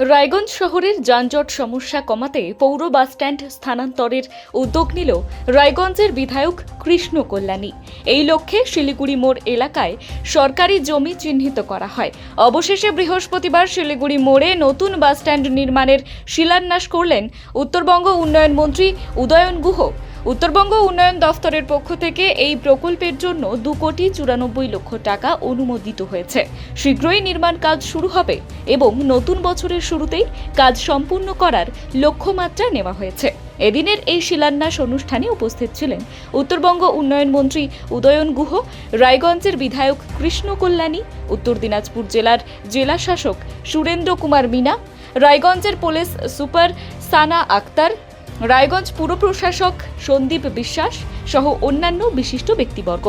রায়গঞ্জ শহরের যানজট সমস্যা কমাতে পৌর বাসস্ট্যান্ড স্থানান্তরের উদ্যোগ নিল রায়গঞ্জের বিধায়ক কৃষ্ণ কল্যাণী। এই লক্ষ্যে শিলিগুড়ি মোড় এলাকায় সরকারি জমি চিহ্নিত করা হয়। অবশেষে বৃহস্পতিবার শিলিগুড়ি মোড়ে নতুন বাসস্ট্যান্ড নির্মাণের শিলান্যাস করলেন উত্তরবঙ্গ উন্নয়ন মন্ত্রী উদয়ন গুহ। উত্তরবঙ্গ উন্নয়ন দফতরের পক্ষ থেকে এই প্রকল্পের জন্য দু কোটি চুরানব্বই লক্ষ টাকা অনুমোদিত হয়েছে। শীঘ্রই নির্মাণ কাজ শুরু হবে এবং নতুন বছরের শুরুতেই কাজ সম্পূর্ণ করার লক্ষ্যমাত্রা নেওয়া হয়েছে। এদিনের এই শিলান্যাস অনুষ্ঠানে উপস্থিত ছিলেন উত্তরবঙ্গ উন্নয়ন মন্ত্রী উদয়ন গুহ, রায়গঞ্জের বিধায়ক কৃষ্ণ কল্যাণী, উত্তর দিনাজপুর জেলার জেলা শাসক সুরেন্দ্র কুমার মিনা, রায়গঞ্জের পুলিশ সুপার সানা আক্তার রায়গঞ্জ পুর প্রশাসক সন্দীপ বিশ্বাস সহ অন্যান্য বিশিষ্ট ব্যক্তিবর্গ।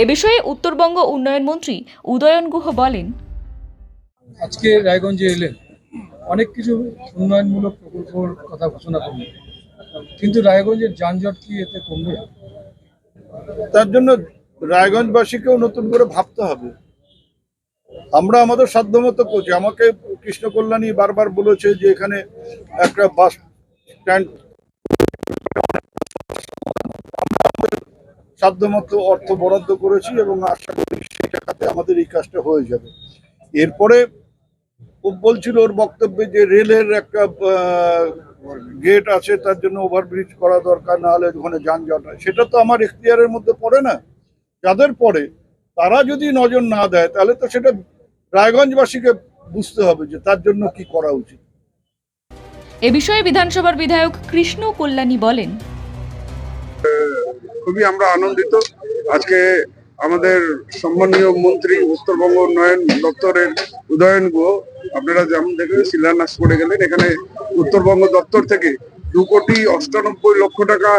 এ বিষয়ে উত্তরবঙ্গ উন্নয়ন মন্ত্রী উদয়ন গুহ বলেন আজকে রায়গঞ্জে এলেন। অনেক কিছু উন্নয়নমূলক প্রকল্পর কথা ঘোষণা করলেন। কিন্তু রায়গঞ্জের যানজট কি এতে কমবে? তার জন্য রায়গঞ্জবাসীকেও নতুন করে ভাবতে হবে। আমরা আমাদের সাধ্যমতো করছি আমাকে কৃষ্ণ কল্যাণী বারবার বলেছে যে এখানে একটা বাস স্ট্যান্ড সাধ্যমতো অর্থ বরাদ্দ করেছি এবং আশা করি সেই টাকাতে আমাদের এই কাজটা হয়ে যাবে। এরপরে ও বলছিল ওর বক্তব্যে যে রেলের একটা গেট আছে, তার জন্য ওভারব্রিজ করা দরকার না হলে ওখানে যানজট হয়। সেটা তো আমার এখতিয়ারের মধ্যে পড়ে না। যাদের পড়ে, তারা যদি নজর না দেয়, তাহলে তো সেটা রায়গঞ্জবাসীকে বুঝতে হবে যে তার জন্য কি করা উচিত। এ বিষয়ে বিধানসভার বিধায়ক কৃষ্ণ কল্যাণী বলেন খুবই আমরা আনন্দিত। আজকে আমাদের সম্মানীয় মন্ত্রী উত্তরবঙ্গ উন্নয়ন দপ্তরের উদয়ন গুহ, আপনারা যেমন দেখলেন শিলান্যাস করে গেলেন। এখানে উত্তরবঙ্গ দপ্তর থেকে দু কোটি অষ্টানব্বই লক্ষ টাকা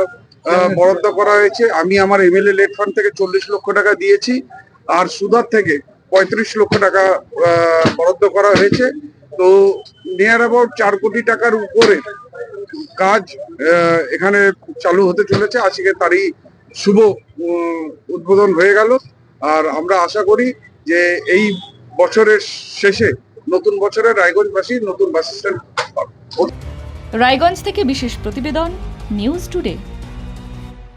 বরাদ্দ করা হয়েছে। আমি আমার এমএলএ লেট ফান্ড থেকে চল্লিশ লক্ষ টাকা দিয়েছি। আর সুদার থেকে পঁয়ত্রিশ লক্ষ টাকা বরাদ্দ করা হয়েছে। তো নিয়ার অ্যাবাউট চার কোটি টাকার উপরে কাজ এখানে চালু হতে চলেছে। আজকে তারই শুভ উদ্বোধন হয়ে গেল আর আমরা আশা করি যে এই বছরের শেষে নতুন বছরে রায়গঞ্জবাসী নতুন বাস স্ট্যান্ড পাবে। রায়গঞ্জ থেকে বিশেষ প্রতিবেদন নিউজ টুডে